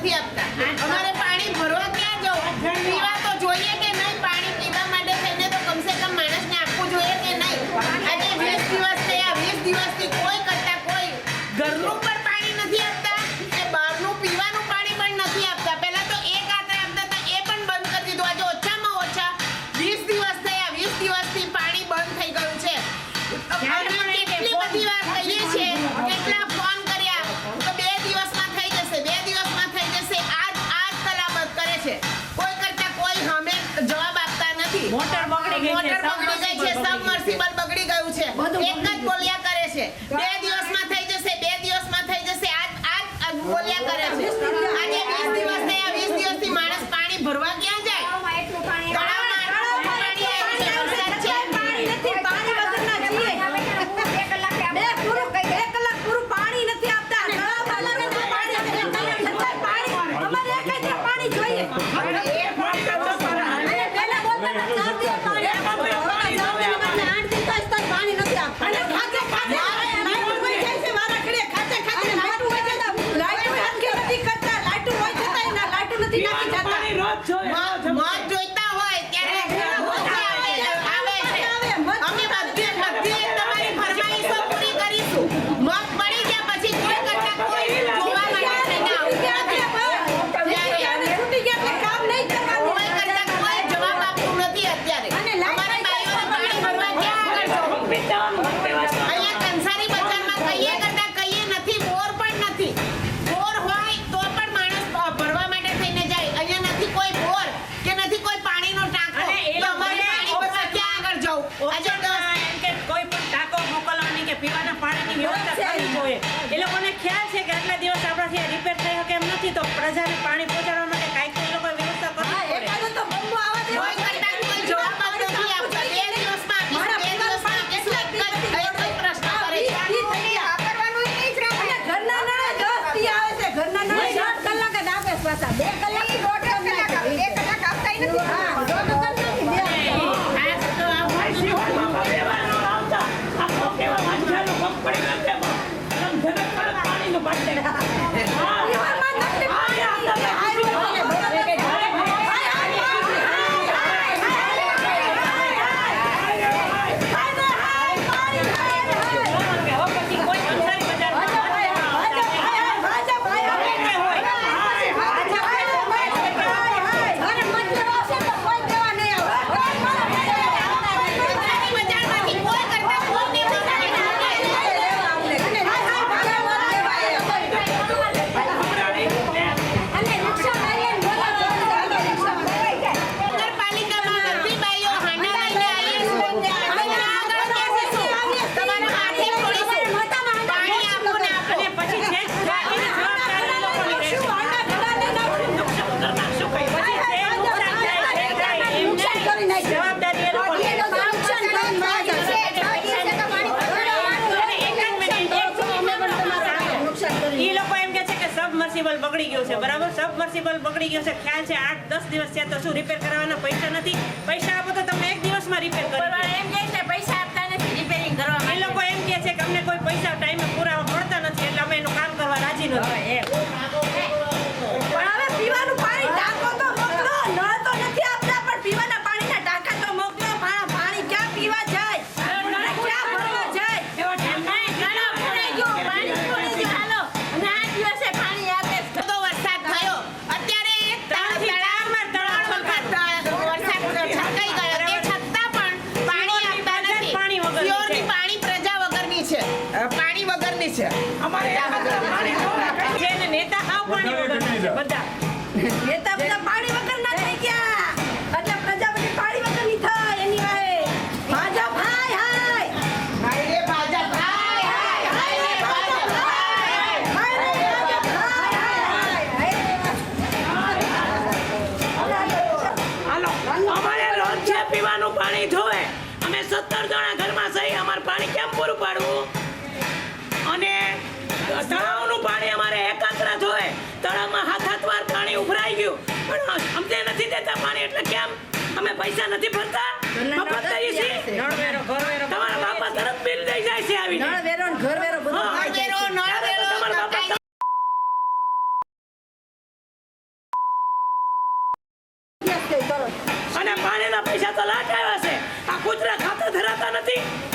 નથી આપતા. અમારે પાણી ભરવા ક્યાં જવું? પીવા તો જોઈએ કે નહીં? પાણી પીવા માટે થઈને તો કમસે કમ માણસને આપવું જોઈએ કે નહીં? આજે વીસ દિવસ થયા. વીસ દિવસથી કોઈ કરતા joy, વધારે પાણી સબમર્સિબલ બગડી ગયું છે બરાબર? સબમર્સિબલ બગડી ગયું છે ખ્યાલ છે આઠ દસ દિવસ છે તો શું રિપેર કરવાના? પૈસા નથી. પૈસા આપો તો તમે એક દિવસમાં રિપેર કરો એમ કે પૈસા આપતા નથી રિપેરિંગ કરવા એ લોકો એમ કહે છે કે અમને કોઈ પૈસા ટાઈમે પૂરા મળતા નથી એટલે અમે એનું કામ કરવા રાજી નથી. પાણી વગર હાલો. અમારે લોન પીવાનું પાણી જો નથી એટલે કેમ અમે પૈસા નથી ભરતા મફત કરીએ છીએ. અને પાણીના પૈસા તો લાટ આવ્યા છે. આ કુતરા ખાતા ધરાતા નથી.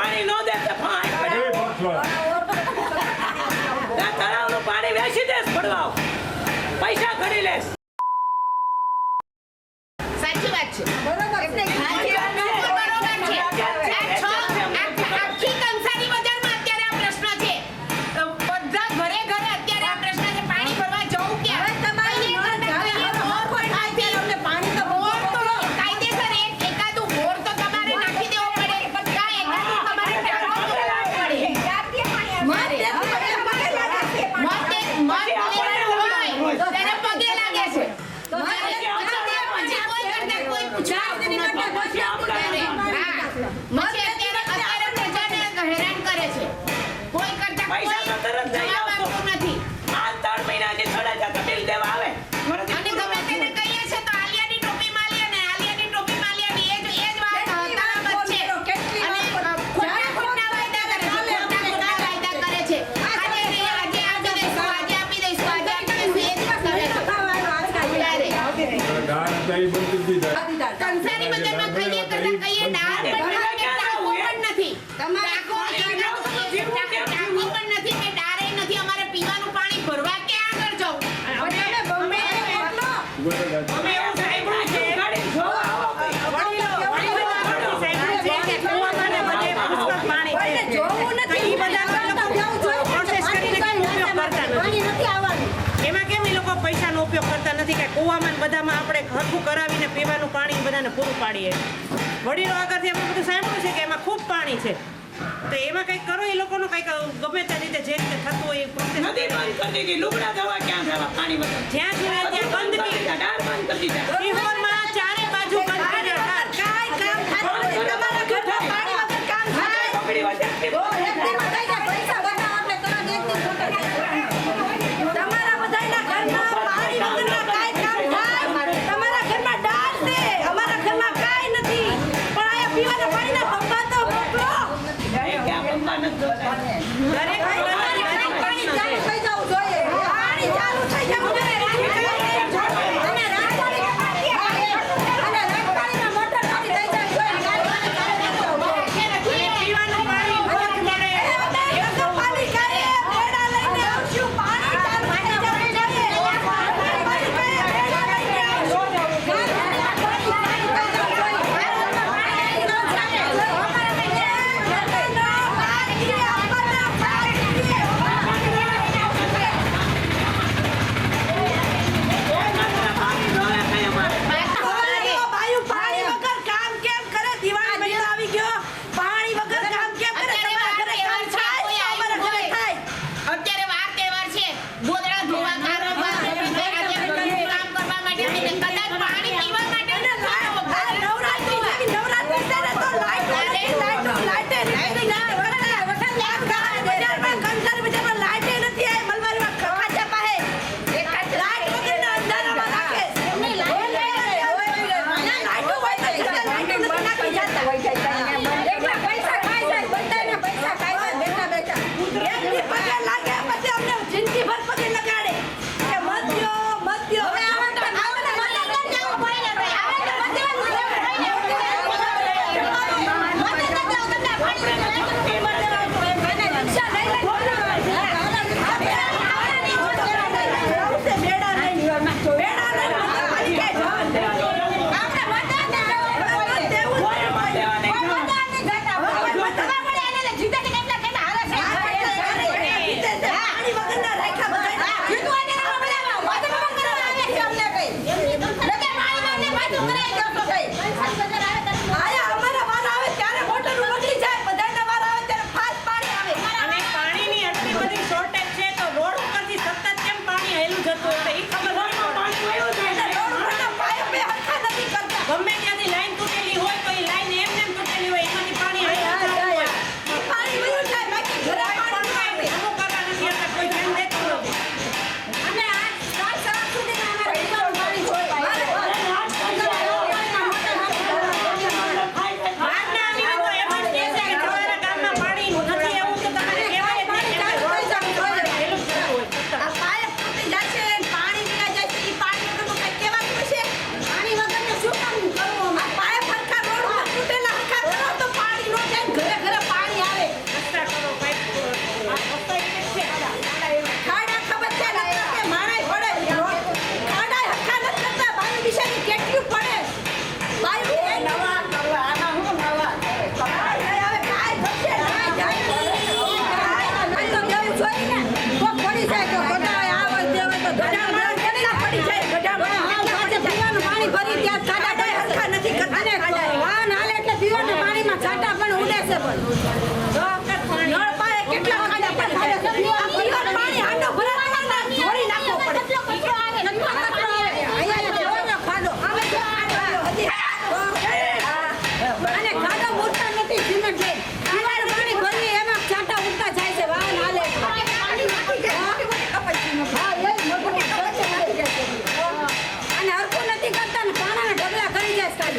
પાણી ન દે તો ભાઈ ના તળાવનું પાણી વેચી દેસ પડવાવ પૈસા ઘડી લેશ. Tá, então idade, daí vamos ter. કૂવામાં બધામાં આપણે હરખું કરાવીને પીવાનું પાણી બધાને પૂરું પાડીએ. વડીલો આગળથી આપણે બધું સાંભળ્યું છે કે એમાં ખૂબ પાણી છે. તો એમાં કંઈક કરો એ લોકોનો કંઈક ગમે તે રીતે જે રીતે થતું હોય એ જ્યાં સુધી પપ્પા તો પપ્પા.